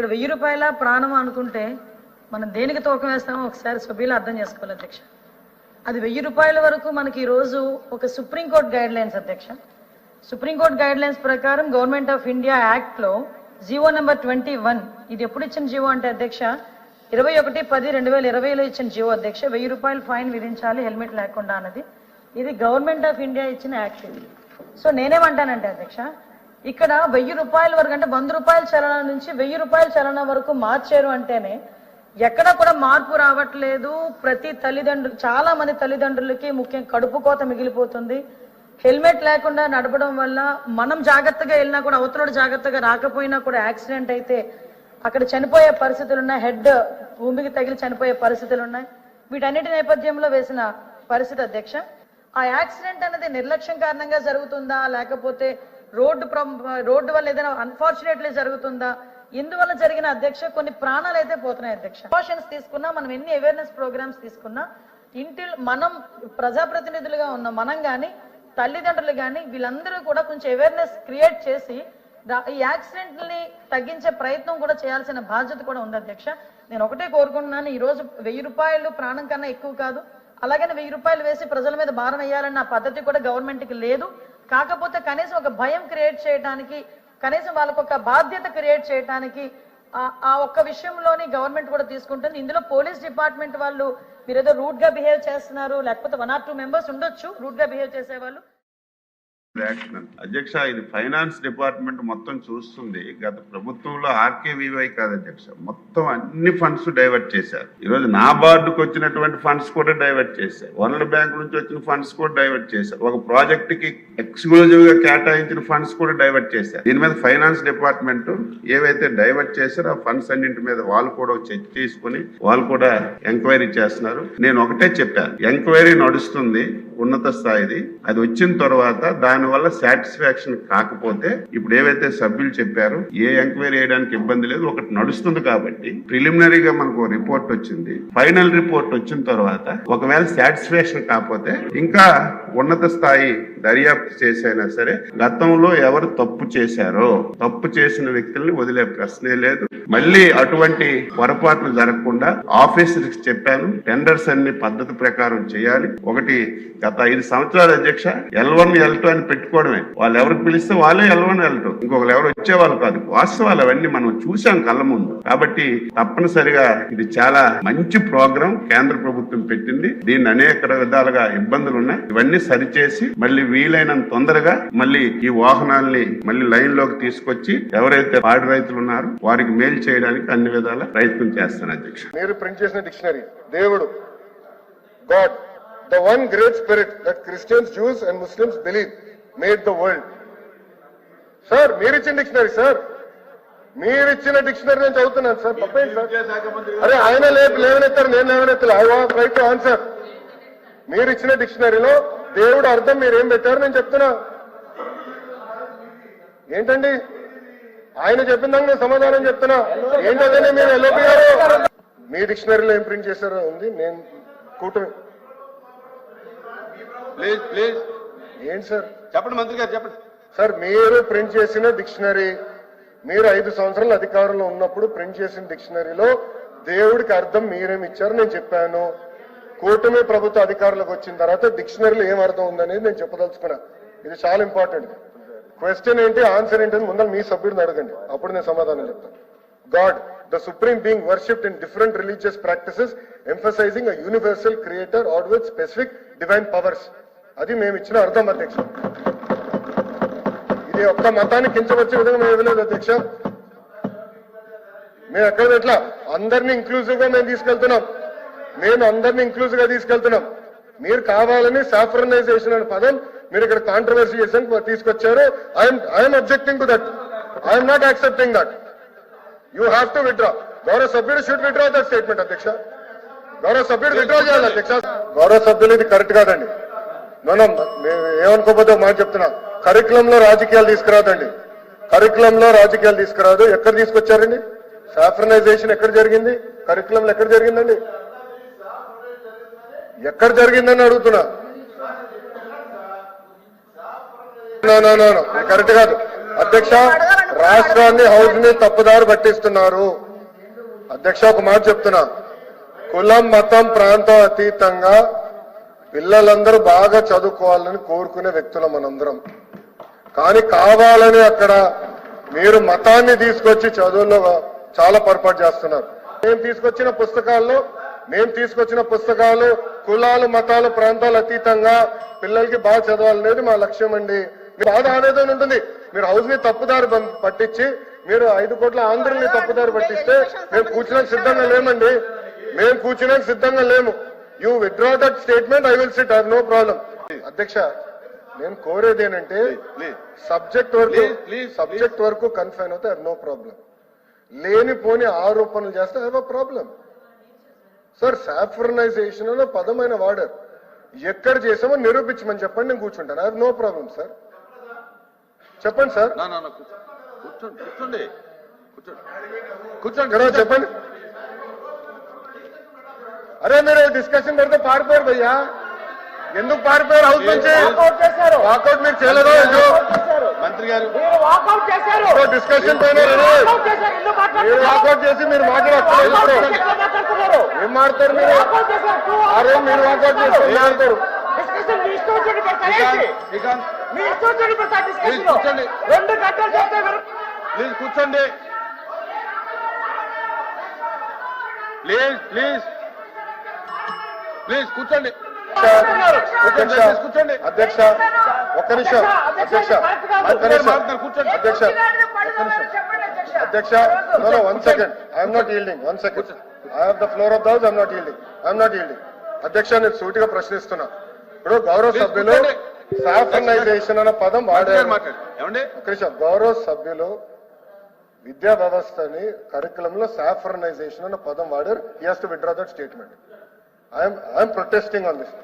ఇక్కడ వెయ్యి రూపాయల ప్రాణం అనుకుంటే మనం దేనికి తూకం వేస్తామో ఒకసారి సభ్యులు అర్థం చేసుకోవాలి అధ్యక్ష. అది వెయ్యి రూపాయల వరకు మనకి ఈరోజు ఒక సుప్రీంకోర్టు గైడ్ లైన్స్ అధ్యక్ష. సుప్రీంకోర్టు గైడ్ లైన్స్ ప్రకారం గవర్నమెంట్ ఆఫ్ ఇండియా యాక్ట్లో జీవో నెంబర్ ట్వంటీ వన్ ఇది ఎప్పుడు ఇచ్చిన జీవో అంటే అధ్యక్ష? ఇరవై ఒకటి పది రెండు వేల ఇరవైలో ఇచ్చిన జీవో అధ్యక్ష. వెయ్యి రూపాయలు ఫైన్ విధించాలి హెల్మెట్ లేకుండా అన్నది. ఇది గవర్నమెంట్ ఆఫ్ ఇండియా ఇచ్చిన యాక్ట్ ఇది. సో నేనేమంటానంటే అధ్యక్ష ఇక్కడ వెయ్యి రూపాయల వరకు అంటే వంద రూపాయల చలన నుంచి వెయ్యి రూపాయల చలన వరకు మార్చారు అంటేనే ఎక్కడ కూడా మార్పు రావట్లేదు. ప్రతి తల్లిదండ్రులు చాలా మంది తల్లిదండ్రులకి ముఖ్యం కడుపు కోత మిగిలిపోతుంది. హెల్మెట్ లేకుండా నడపడం వల్ల మనం జాగ్రత్తగా వెళ్ళినా కూడా అవతలడు జాగ్రత్తగా రాకపోయినా కూడా యాక్సిడెంట్ అయితే అక్కడ చనిపోయే పరిస్థితులు ఉన్నాయి హెడ్ భూమికి తగిలి చనిపోయే పరిస్థితులు ఉన్నాయి వీటన్నిటి నేపథ్యంలో వేసిన పరిస్థితి అధ్యక్ష ఆ యాక్సిడెంట్ అనేది నిర్లక్ష్యం కారణంగా జరుగుతుందా? లేకపోతే రోడ్డు రోడ్డు వల్ల ఏదైనా అన్ఫార్చునేట్లీ జరుగుతుందా? ఇందువల్ల జరిగిన అధ్యక్ష కొన్ని ప్రాణాలు అయితే పోతున్నాయి అధ్యక్ష. ప్రికాషన్స్ తీసుకున్నా మనం ఎన్ని అవేర్నెస్ ప్రోగ్రామ్స్ తీసుకున్నా ఇంటి మనం ప్రజాప్రతినిధులుగా ఉన్న మనం కానీ తల్లిదండ్రులు కానీ వీళ్ళందరూ కూడా కొంచెం అవేర్నెస్ క్రియేట్ చేసి ఈ యాక్సిడెంట్ని తగ్గించే ప్రయత్నం కూడా చేయాల్సిన బాధ్యత కూడా ఉంది అధ్యక్ష. నేను ఒకటే కోరుకుంటున్నాను ఈ రోజు వెయ్యి రూపాయలు ప్రాణం కన్నా ఎక్కువ కాదు. అలాగనే వెయ్యి రూపాయలు వేసి ప్రజల మీద భారం వేయాలన్న పద్ధతి కూడా గవర్నమెంట్కి లేదు. కాకపోతే కనీసం ఒక భయం క్రియేట్ చేయడానికి కనీసం వాళ్ళకు ఒక బాధ్యత క్రియేట్ చేయడానికి ఆ- ఒక్క విషయంలోని గవర్నమెంట్ కూడా తీసుకుంటుంది. ఇందులో పోలీస్ డిపార్ట్మెంట్ వాళ్ళు మీరు ఏదో రూట్గా బిహేవ్ చేస్తున్నారు లేకపోతే వన్ ఆర్ టూ మెంబర్స్ ఉండొచ్చు రూట్గా బిహేవ్ చేసేవాళ్ళు. యాక్షన్ అధ్యక్ష ఇది ఫైనాన్స్ డిపార్ట్మెంట్ మొత్తం చూస్తుంది. గత ప్రభుత్వంలో ఆర్కేవీవై కాదు అధ్యక్ష. మొత్తం అన్ని ఫండ్స్ డైవర్ట్ చేశారు. ఈరోజు నా బార్డుకు వచ్చినటువంటి ఫండ్స్ కూడా డైవర్ట్ చేశారు. వనరుల బ్యాంక్ నుంచి వచ్చిన ఫండ్స్ కూడా డైవర్ట్ చేశారు. ఒక ప్రాజెక్ట్కి ఎక్స్క్లూజివ్గా కేటాయించిన ఫండ్స్ కూడా డైవర్ట్ చేశారు. దీని మీద ఫైనాన్స్ డిపార్ట్మెంట్ ఏవైతే డైవర్ట్ చేశారో ఆ ఫండ్స్ అన్నింటి మీద వాళ్ళు కూడా చెక్ తీసుకుని వాళ్ళు కూడా ఎంక్వైరీ చేస్తున్నారు. నేను ఒకటే చెప్పాను. ఎంక్వైరీ నడుస్తుంది. ఉన్నత స్థాయిది. అది వచ్చిన తర్వాత దానివల్ల సాటిస్ఫాక్షన్ కాకపోతే ఇప్పుడు ఏవైతే సభ్యులు చెప్పారు ఏ ఎంక్వైరీ చేయడానికి ఇబ్బంది లేదు ఒకటి నడుస్తుంది కాబట్టి ప్రిలిమినరీగా మనకు రిపోర్ట్ వచ్చింది. ఫైనల్ రిపోర్ట్ వచ్చిన తర్వాత ఒకవేళ సాటిస్ఫాక్షన్ కాకపోతే ఇంకా ఉన్నత స్థాయి దర్యాప్తు చేసైనా సరే గతంలో ఎవరు తప్పు చేశారో తప్పు చేసిన వ్యక్తుల్ని వదిలే ప్రశ్నే లేదు. మళ్ళీ అటువంటి పొరపాట్లు జరగకుండా ఆఫీసర్కి చెప్పాను టెండర్స్ అన్ని పద్ధతి ప్రకారం చేయాలి. ఒకటి గత ఐదు సంవత్సరాల అధ్యక్ష ఎల్ వన్ ఎల్ టూ అని పెట్టుకోవడమే. వాళ్ళు ఎవరికి పిలిస్తే వాళ్ళే ఎల్ వన్ ఎల్ టూ. ఇంకొకరు ఎవరు వచ్చేవాళ్ళు కాదు. వాస్తవాలు అవన్నీ మనం చూసాం కళ్ళ ముందు. కాబట్టి తప్పనిసరిగా ఇది చాలా మంచి ప్రోగ్రాం కేంద్ర ప్రభుత్వం పెట్టింది. దీన్ని అనేక విధాలుగా ఇబ్బందులు ఉన్నాయి ఇవన్నీ సరిచేసి మళ్ళీ వీలైనంత తొందరగా మళ్ళీ ఈ వాహనాల్ని మళ్ళీ లైన్లోకి తీసుకొచ్చి ఎవరైతే పాడి రైతులు ఉన్నారో వారికి మేలు చేయడానికి అన్ని విధాల ప్రయత్నం చేస్తాను అధ్యక్ష. మీరు ప్రింట్ చేసిన డిక్షనరీ దేవుడు God the one great spirit that Christians Jews and Muslims believe made the world sir మీరు ఇచ్చిన డిక్షనరీ సార్ మీరు ఇచ్చిన డిక్షనరీ నేను చదువుతున్నాను సార్ తప్పేంటి సార్ అరే ఆయన లేపు లేవనెత్తారు నేను లేవనెత్తారు I want right to answer మీరు ఇచ్చిన డిక్షనరీలో దేవుడు అర్థం మీరు పెట్టారు నేను చెప్తున్నా. ఏంటండి? ఆయన చెప్పిన దానికి నేను సమాధానం చెప్తున్నా. ఏంటంటే మీరు ఎల్ఓపి గారు మీ డిక్షనరీలో ఏం ప్రింట్ చేశారో ఉంది నేను కూటమి. Please please. ఏంటి సార్? చెప్పండి మంత్రి గారు చెప్పండి. సార్ మీరు ప్రింట్ చేసిన డిక్షనరీ మీరు ఐదు సంవత్సరాలు అధికారంలో ఉన్నప్పుడు ప్రింట్ చేసిన డిక్షనరీలో దేవుడికి అర్థం మీరేమి ఇచ్చారు నేను చెప్పాను. కూటమి ప్రభుత్వ అధికారులకు వచ్చిన తర్వాత డిక్షనరీలో ఏం అర్థం ఉందనేది నేను చెప్పదలుచుకున్నా. ఇది చాలా ఇంపార్టెంట్. క్వశ్చన్ ఏంటి? ఆన్సర్ ఏంటి ముందర మీ సభ్యుడిని అడగండి. అప్పుడు నేను సమాధానం చెప్తాను God the supreme being worshipped in different religious practices emphasizing a universal creator or with specific divine powers అది మేము ఇచ్చిన అర్థం అధ్యక్ష. ఇది ఒక్క మతాన్ని కించవచ్చే విధంగా మేము ఇవ్వలేదు అధ్యక్ష. మేము ఎక్కడ ఎట్లా అందరినీ ఇంక్లూజివ్గా మేము తీసుకెళ్తున్నాం. మేము అందరినీ ఇంక్లూజివ్గా తీసుకెళ్తున్నాం. మీరు కావాలని సాఫ్రనైజేషన్ అనే పదం మీరు ఇక్కడ కాంట్రవర్సీ చేసాను తీసుకొచ్చారు. I'm I'm objecting to that I'm not accepting that you have to withdraw గౌరవ సభ్యుడు షుడ్ విత్డ్రా దట్ స్టేట్మెంట్ అధ్యక్ష గౌరవ సభ్యుడు విత్డ్రా చేయాలి అధ్యక్ష గౌరవ సభ్యులు ఇది కరెక్ట్ కాదండి. మనం ఏమనుకోకపోతే మాట చెప్తున్నా. కరికులంలో రాజకీయాలు తీసుకురాదండి. కరికులంలో రాజకీయాలు తీసుకురాదు. ఎక్కడ తీసుకొచ్చారండి? సాఫ్రనైజేషన్ ఎక్కడ జరిగింది? కరికులంలో ఎక్కడ జరిగిందండి? ఎక్కడ జరిగిందని అడుగుతున్నా. కరెక్ట్ కాదు. అధ్యక్ష రాష్ట్రాన్ని హౌస్ని తప్పుదారి పట్టిస్తున్నారు. అధ్యక్ష ఒక మాట చెప్తున్నా. కులం మతం ప్రాంతం అతీతంగా పిల్లలందరూ బాగా చదువుకోవాలని కోరుకునే వ్యక్తులం మనందరం. కానీ కావాలని అక్కడ మీరు మతాన్ని తీసుకొచ్చి చదువుల్లో చాలా పొరపాటు చేస్తున్నారు. నేను తీసుకొచ్చిన పుస్తకాల్లో మేము తీసుకొచ్చిన పుస్తకాలు కులాలు మతాలు ప్రాంతాలు అతీతంగా పిల్లలకి బాగా చదవాలనేది మా లక్ష్యం అండి. బాధ ఆవేదన ఉంటుంది. మీరు హౌస్ని తప్పుదారి పట్టించి మీరు ఐదు కోట్ల ఆంధ్రుల్ని తప్పుదారి పట్టిస్తే మేము కూర్చున్నాక సిద్ధంగా లేమండి. మేము కూర్చున్నాక సిద్ధంగా లేము. You withdraw that statement I will sit no problem అధ్యక్ష నేను కోరేది ఏంటంటే సబ్జెక్ట్ వరకు సబ్జెక్ట్ వరకు కన్ఫైన్ అవుతే నో ప్రాబ్లం లేనిపోని ఆరోపణలు చేస్తే have a problem sir saffronization అనే పదమైన వాడారు ఎక్కడ చేసామో నిరూపించమని చెప్పండి నేను కూర్చుంటాను. ఐ నో ప్రాబ్లం సార్ చెప్పండి సార్. కూర్చోండి కూర్చోండి. కూర్చోండి కూర్చోండి. ఇక్కడ చెప్పండి. అరే మీరు డిస్కషన్ పెడితే పారిపోయారు భయ్యా. ఎందుకు పారిపోయారు? హౌస్ నుంచి. వాకౌట్ మీరు చేయలేదా మంత్రి గారు డిస్కషన్ పైన మీరు వాకౌట్ చేసి మీరు మాట్లాడతారు చేసి ఏం మాడతారు మీరు? అరే మీరు వాకౌట్ చేసుకుని మాడతారు కూర్చోండి. ప్లీజ్ కూర్చోండి. ప్లీజ్ ప్లీజ్ ప్లీజ్ కూర్చోండి. అధ్యక్ష ఒక్క నిమిషం అధ్యక్ష ఒక్క నిమిషం కూర్చోండి. అధ్యక్ష అధ్యక్ష no no one second I'm not yielding one second I have the floor of the house I'm not yielding I'm not yielding అధ్యక్ష నేను సూటిగా ప్రశ్నిస్తున్నా. ఇప్పుడు గౌరవ సభ్యులు కూర్చోండి. సాఫ్రనైజేషన్ అన్న పదం వాడారు. గౌరవ సభ్యులు విద్యా వ్యవస్థని కరికులం లో సాఫ్రనైజేషన్ అన్న పదం వాడారు. He has to withdraw that statement I'm I'm protesting on this